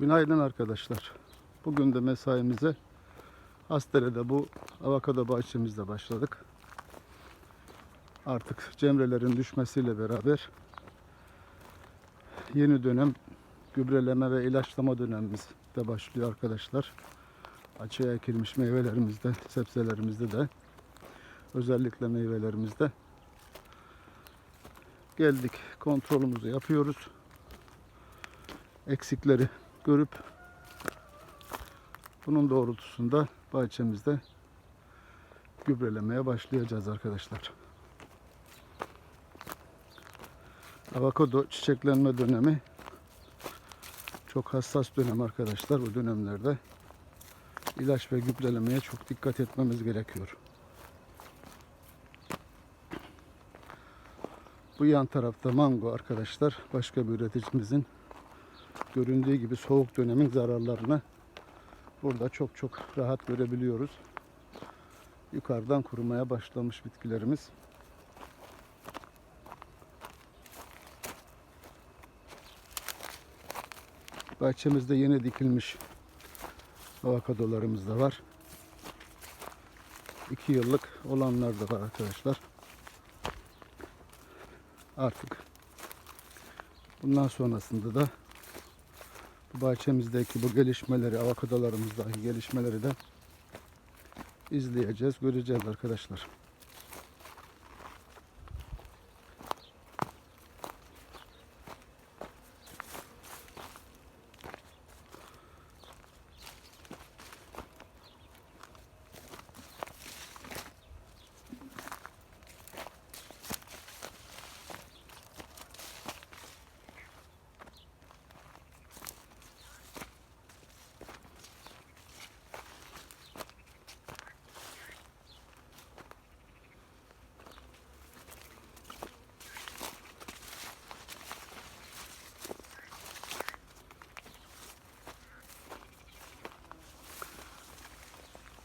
Günaydın arkadaşlar. Bugün de mesaimize Hastere'de bu avokado bahçemizde başladık. Artık cemrelerin düşmesiyle beraber yeni dönem gübreleme ve ilaçlama dönemimiz de başlıyor arkadaşlar. Açığa ekilmiş meyvelerimizde, sebzelerimizde de özellikle meyvelerimizde geldik kontrolümüzü yapıyoruz. Eksikleri görüp bunun doğrultusunda bahçemizde gübrelemeye başlayacağız arkadaşlar. Avokado çiçeklenme dönemi çok hassas dönem arkadaşlar. Bu dönemlerde ilaç ve gübrelemeye çok dikkat etmemiz gerekiyor. Bu yan tarafta mango arkadaşlar. Başka bir üreticimizin göründüğü gibi soğuk dönemin zararlarını burada çok çok rahat görebiliyoruz. Yukarıdan kurumaya başlamış bitkilerimiz. Bahçemizde yeni dikilmiş avokadolarımız da var. 2 yıllık olanlar da var arkadaşlar. Artık bundan sonrasında da bahçemizdeki bu gelişmeleri, avokadolarımızdaki gelişmeleri de izleyeceğiz, göreceğiz arkadaşlar.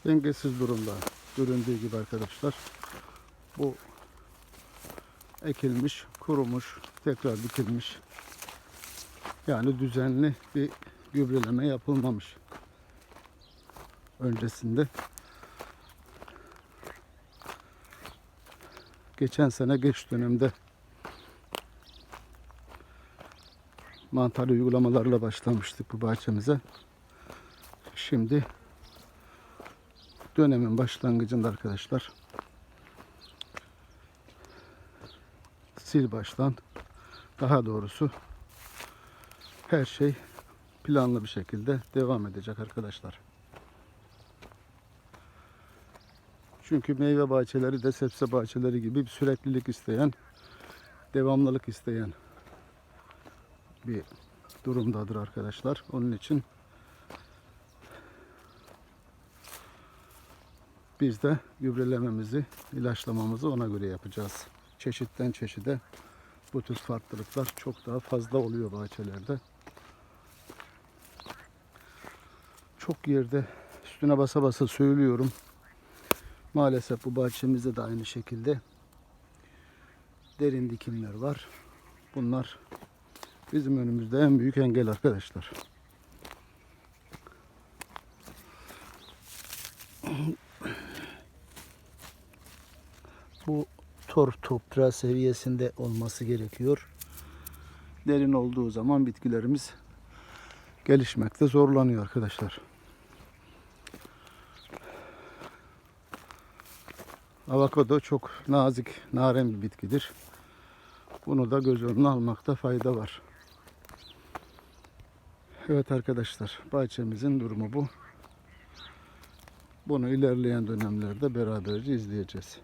Dengesiz durumda göründüğü gibi arkadaşlar. Bu ekilmiş, kurumuş, tekrar dikilmiş. Yani düzenli bir gübreleme yapılmamış öncesinde. Geçen sene geç dönemde mantarlı uygulamalarla başlamıştık bu bahçemize. Şimdi dönemin başlangıcında arkadaşlar sil baştan daha doğrusu her şey planlı bir şekilde devam edecek arkadaşlar. Çünkü meyve bahçeleri de sebze bahçeleri gibi bir süreklilik isteyen, devamlılık isteyen bir durumdadır arkadaşlar. Onun için Biz de gübrelememizi, ilaçlamamızı ona göre yapacağız. Çeşitten çeşide bu tür farklılıklar çok daha fazla oluyor bahçelerde. Çok yerde üstüne basa basa söylüyorum. Maalesef bu bahçemizde de aynı şekilde derin dikimler var. Bunlar bizim önümüzde en büyük engel arkadaşlar. Bu tor toprağı seviyesinde olması gerekiyor. Derin olduğu zaman bitkilerimiz gelişmekte zorlanıyor arkadaşlar. Avokado çok nazik, narin bir bitkidir. Bunu da göz önüne almakta fayda var. Evet arkadaşlar, bahçemizin durumu bu. Bunu ilerleyen dönemlerde beraberce izleyeceğiz.